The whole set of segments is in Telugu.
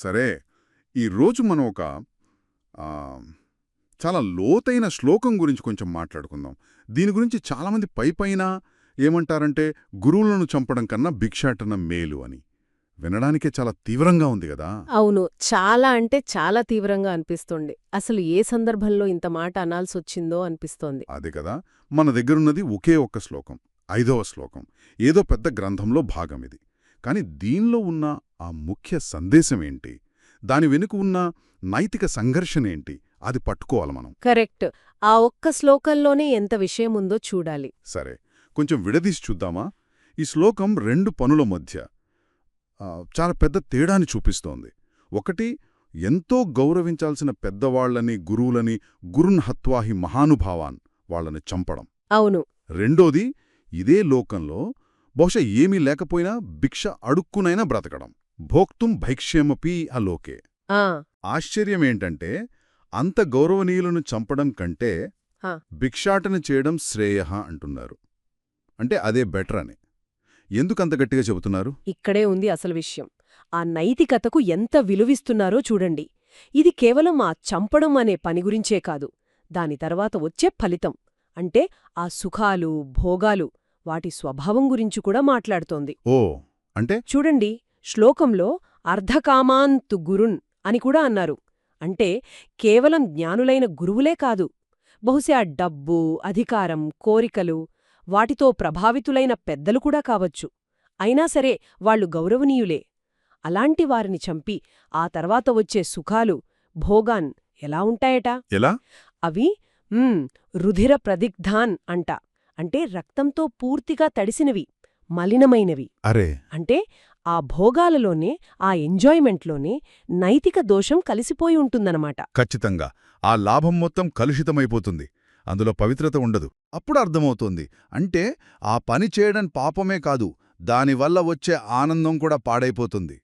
సరే ఈరోజు మనం ఒక చాలా లోతైన శ్లోకం గురించి కొంచెం మాట్లాడుకుందాం. దీని గురించి చాలామంది పైపైన ఏమంటారంటే గురువులను చంపడం కన్నా భిక్షాటనం మేలు అని. వినడానికే చాలా తీవ్రంగా ఉంది కదా? అవును. చాలా అంటే చాలా తీవ్రంగా అనిపిస్తోంది. అసలు ఏ సందర్భంలో ఇంత మాట అనాల్సొచ్చిందో అనిపిస్తోంది. అదే కదా. మన దగ్గరున్నది ఒకే ఒక్క శ్లోకం ఐదవ శ్లోకం. ఏదో పెద్ద గ్రంథంలో భాగం ఇది. కాని దీనిలో ఉన్న ఆ ముఖ్య సందేశం ఏంటి? దాని వెనుక ఉన్న నైతిక సంఘర్షణ ఏంటి? అది పట్టుకోవాలి మనం. కరెక్ట్. ఆ ఒక్క శ్లోకంలోనే ఎంత విషయం ఉందో చూడాలి. సరే. కొంచెం విడదీసి చూద్దామా? ఈ శ్లోకం రెండు పనుల మధ్య చాలా పెద్ద తేడాని చూపిస్తోంది. ఒకటి ఎంతో గౌరవించాల్సిన పెద్దవాళ్ళని గురువులని గురున్ హత్వాహి మహానుభావాన్ వాళ్ళని చంపడం. అవును. రెండోది ఇదే లోకంలో బహుశా ఏమీ లేకపోయినా భిక్ష అడుక్కునైనా బ్రతకడం. భోక్తుం భైక్ష్యమపి అలోకే. ఆ. ఆశ్చర్యమేంటంటే అంత గౌరవనీయులను చంపడం కంటే. భిక్షాటన చేయడం శ్రేయ అంటున్నారు. అంటే అదే బెటర్ అని. ఎందుకంత గట్టిగా చెబుతున్నారు? ఇక్కడే ఉంది అసలు విషయం. ఆ నైతికతకు ఎంత విలువిస్తున్నారో చూడండి. ఇది కేవలం ఆ చంపడం అనే పని గురించే కాదు. దాని తర్వాత వచ్చే ఫలితం. అంటే ఆ సుఖాలు భోగాలు వాటి స్వభావం గురించి కూడా మాట్లాడుతోంది. ఓ అంటే? చూడండి శ్లోకంలో అర్ధకామాంతు గురున్ అని కూడా అన్నారు. అంటే కేవలం జ్ఞానులైన గురువులే కాదు. బహుశా డబ్బు అధికారం కోరికలు వాటితో ప్రభావితులైన పెద్దలు కూడా కావచ్చు. అయినా సరే వాళ్ళు గౌరవనీయులే. అలాంటి వారిని చంపి ఆ తర్వాత వచ్చే సుఖాలు భోగాన్ ఎలా ఉంటాయట? ఎలా? అవి రుధిర ప్రదిగ్ధాన్ అంట. అంటే రక్తంతో పూర్తిగా తడిసినవి మలినమైనవి. అరే. అంటే ఆ భోగాలలోనే ఆ ఎంజాయ్మెంట్లోనే నైతిక దోషం కలిసిపోయి ఉంటుందన్నమాట. ఖచ్చితంగా. ఆ లాభం మొత్తం కలుషితమైపోతుంది. అందులో పవిత్రత ఉండదు. అప్పుడు అర్థమవుతోంది. అంటే ఆ పని చేయడం పాపమే కాదు దానివల్ల వచ్చే ఆనందం కూడా పాడైపోతుంది.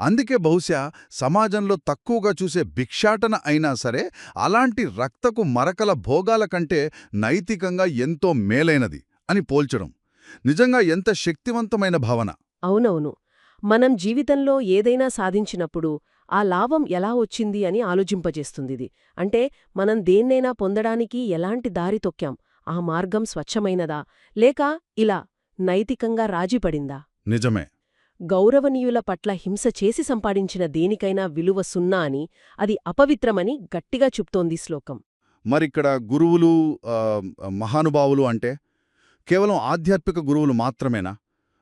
అందుకే బహుశా సమాజంలో తక్కువగా చూసే భిక్షాటన అయినా సరే అలాంటి రక్తకు మరకల భోగాల కంటే నైతికంగా ఎంతో మేలైనది అని పోల్చడం. నిజంగా ఎంత శక్తివంతమైన భావన. అవునవును. మనం జీవితంలో ఏదైనా సాధించినప్పుడు ఆ లాభం ఎలా వచ్చింది అని ఆలోచింపజేస్తుందిది. అంటే మనం దేన్నైనా పొందడానికి ఎలాంటి దారి తొక్కాం? ఆ మార్గం స్వచ్ఛమైనదా? లేక ఇలా నైతికంగా రాజీపడిందా? నిజమే. గౌరవనీయుల పట్ల హింస చేసి సంపాదించిన దేనికైనా విలువ సున్నా అని అది అపవిత్రమని గట్టిగా చెప్తోంది శ్లోకం. మరిక్కడ గురువులు మహానుభావులు అంటే కేవలం ఆధ్యాత్మిక గురువులు మాత్రమేనా?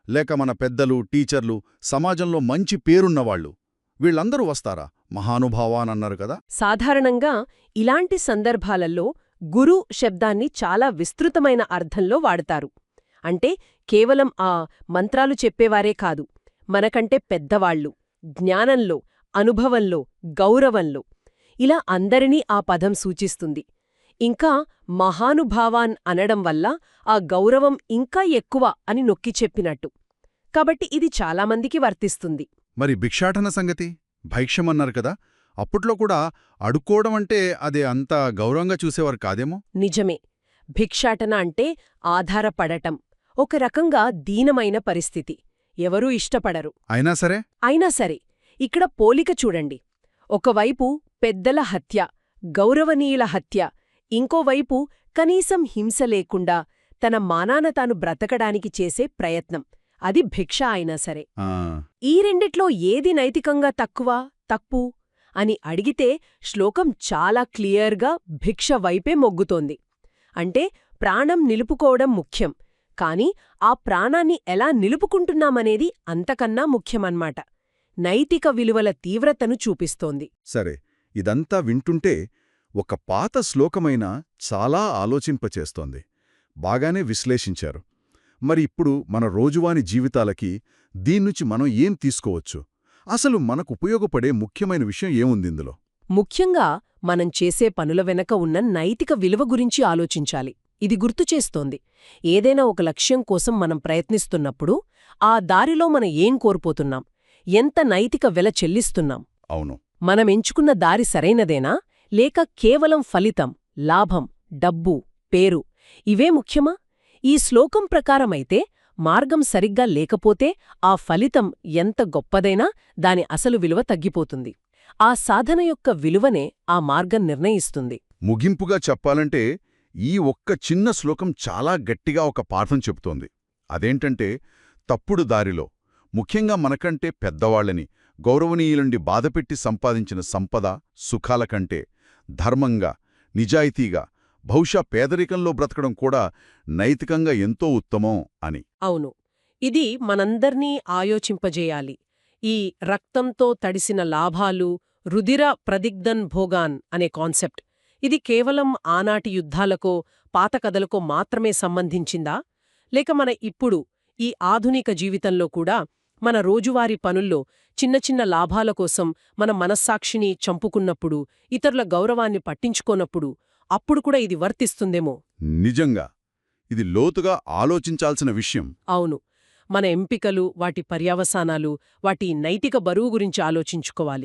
లేక మన పెద్దలు టీచర్లు సమాజంలో మంచి పేరున్నవాళ్ళు వీళ్ళందరూ వస్తారా? మహానుభావానన్నారు కదా? సాధారణంగా ఇలాంటి సందర్భాలలో గురు శబ్దాన్ని చాలా విస్తృతమైన అర్థంలో వాడతారు. అంటే కేవలం ఆ మంత్రాలు చెప్పేవారే కాదు. మనకంటే పెద్దవాళ్ళు జ్ఞానంలో అనుభవంలో గౌరవంలో. ఇలా అందరినీ ఆ పదం సూచిస్తుంది. ఇంకా మహానుభావాన్ అనడం వల్ల ఆ గౌరవం ఇంకా ఎక్కువ అని నొక్కి చెప్పినట్టు. కాబట్టి ఇది చాలామందికి వర్తిస్తుంది. మరి భిక్షాటన సంగతి? భైక్ష్యమన్నారు కదా. అప్పట్లో కూడా అడుక్కోవడం అంటే అదే అంత గౌరవంగా చూసేవారు కాదేమో? నిజమే. భిక్షాటన అంటే ఆధారపడటం. ఒక రకంగా దీనమైన పరిస్థితి. ఎవరూ ఇష్టపడరు. అయినా సరే? అయినా సరే ఇక్కడ పోలిక చూడండి. ఒకవైపు పెద్దల హత్య గౌరవనీయుల హత్య ఇంకోవైపు కనీసం హింస లేకుండా తన మానాన తాను బ్రతకడానికి చేసే ప్రయత్నం. అది భిక్ష అయినా సరే. ఈ రెండిట్లో ఏది నైతికంగా తక్కువ తప్పు అని అడిగితే శ్లోకం చాలా క్లియర్గా భిక్ష వైపే మొగ్గుతోంది. అంటే ప్రాణం నిలుపుకోవడం ముఖ్యం. కాని ఆ ప్రాణాన్ని ఎలా నిలుపుకుంటున్నామనేది అంతకన్నా ముఖ్యమన్మాట. నైతిక విలువల తీవ్రతను చూపిస్తోంది. సరే ఇదంతా వింటుంటే ఒక పాత శ్లోకమైన చాలా ఆలోచింపచేస్తోంది. బాగానే విశ్లేషించారు. మరి ఇప్పుడు మన రోజువారీ జీవితాలకి దీన్నుంచి మనం ఏం తీసుకోవచ్చు? అసలు మనకు ఉపయోగపడే ముఖ్యమైన విషయం ఏముంది ఇందులో? ముఖ్యంగా మనం చేసే పనుల వెనక ఉన్న నైతిక విలువ గురించి ఆలోచించాలి. ఇది గుర్తుచేస్తోంది ఏదైనా ఒక లక్ష్యం కోసం మనం ప్రయత్నిస్తున్నప్పుడు ఆ దారిలో మనం ఏం కోల్పోతున్నాం? ఎంత నైతిక వెల చెల్లిస్తున్నాం? అవును. మనం ఎంచుకున్న దారి సరైనదేనా? లేక కేవలం ఫలితం లాభం డబ్బు పేరు ఇవే ముఖ్యమా? ఈ శ్లోకం ప్రకారమైతే మార్గం సరిగ్గా లేకపోతే ఆ ఫలితం ఎంత గొప్పదైనా దాని అసలు విలువ తగ్గిపోతుంది. ఆ సాధన యొక్క విలువనే ఆ మార్గం నిర్ణయిస్తుంది. ముగింపుగా చెప్పాలంటే ఈ ఒక్క చిన్న శ్లోకం చాలా గట్టిగా ఒక పాఠం చెబుతోంది. అదేంటంటే తప్పుడు దారిలో ముఖ్యంగా మనకంటే పెద్దవాళ్ళని గౌరవనీయులండి బాధపెట్టి సంపాదించిన సంపద సుఖాల కంటే ధర్మంగా నిజాయితీగా బహుశా పేదరికంలో బ్రతకడం కూడా నైతికంగా ఎంతో ఉత్తమం అని. అవును. ఇది మనందర్నీ ఆయోచింపజేయాలి. ఈ రక్తంతో తడిసిన లాభాలు రుదిర ప్రదిగ్ధన్ భోగాన్ అనే కాన్సెప్ట్. ఇది కేవలం ఆనాటి యుద్ధాలకో పాత కథలకో మాత్రమే సంబంధించిందా? లేక మన ఇప్పుడు ఈ ఆధునిక జీవితంలో కూడా మన రోజువారీ పనుల్లో చిన్న చిన్న లాభాల కోసం మన మనస్సాక్షిని చంపుకున్నప్పుడు ఇతరుల గౌరవాన్ని పట్టించుకోనప్పుడు అప్పుడు కూడా ఇది వర్తిస్తుందేమో? నిజంగా. ఇది లోతుగా ఆలోచించాల్సిన విషయం. అవును. మన ఎంపికలు వాటి పర్యవసానాలు వాటి నైతిక బరువు గురించి ఆలోచించుకోవాలి.